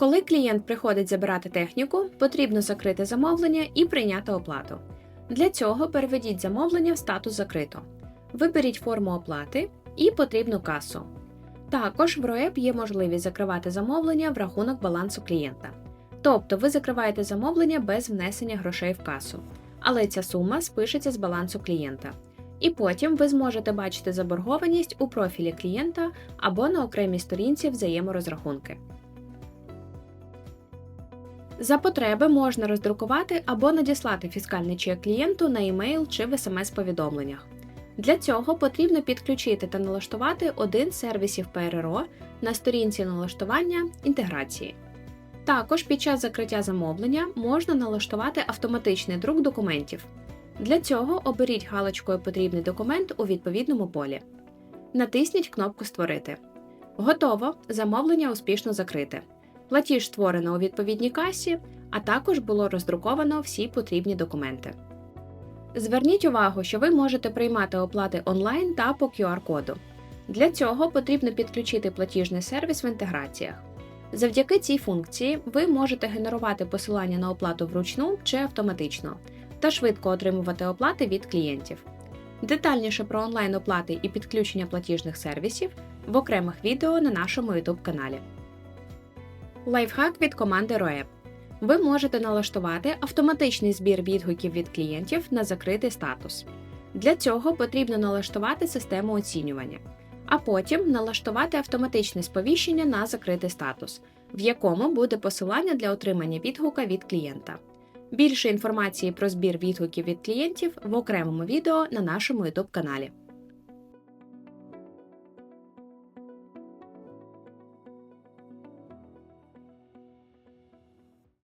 Коли клієнт приходить забирати техніку, потрібно закрити замовлення і прийняти оплату. Для цього переведіть замовлення в статус закрито. Виберіть форму оплати і потрібну касу. Також в РОЕП є можливість закривати замовлення в рахунок балансу клієнта. Тобто ви закриваєте замовлення без внесення грошей в касу, але ця сума спишеться з балансу клієнта. І потім ви зможете бачити заборгованість у профілі клієнта або на окремій сторінці взаєморозрахунки. За потреби можна роздрукувати або надіслати фіскальний чек клієнту на емейл чи в смс-повідомленнях. Для цього потрібно підключити та налаштувати один з сервісів ПРРО на сторінці налаштування інтеграції. Також під час закриття замовлення можна налаштувати автоматичний друк документів. Для цього оберіть галочкою потрібний документ у відповідному полі. Натисніть кнопку Створити. Готово! Замовлення успішно закрите. Платіж створено у відповідній касі, а також було роздруковано всі потрібні документи. Зверніть увагу, що ви можете приймати оплати онлайн та по QR-коду. Для цього потрібно підключити платіжний сервіс в інтеграціях. Завдяки цій функції ви можете генерувати посилання на оплату вручну чи автоматично та швидко отримувати оплати від клієнтів. Детальніше про онлайн оплати і підключення платіжних сервісів в окремих відео на нашому YouTube каналі. Лайфхак від команди ROEP. Ви можете налаштувати автоматичний збір відгуків від клієнтів на закритий статус. Для цього потрібно налаштувати систему оцінювання, а потім налаштувати автоматичне сповіщення на закритий статус, в якому буде посилання для отримання відгука від клієнта. Більше інформації про збір відгуків від клієнтів в окремому відео на нашому YouTube каналі.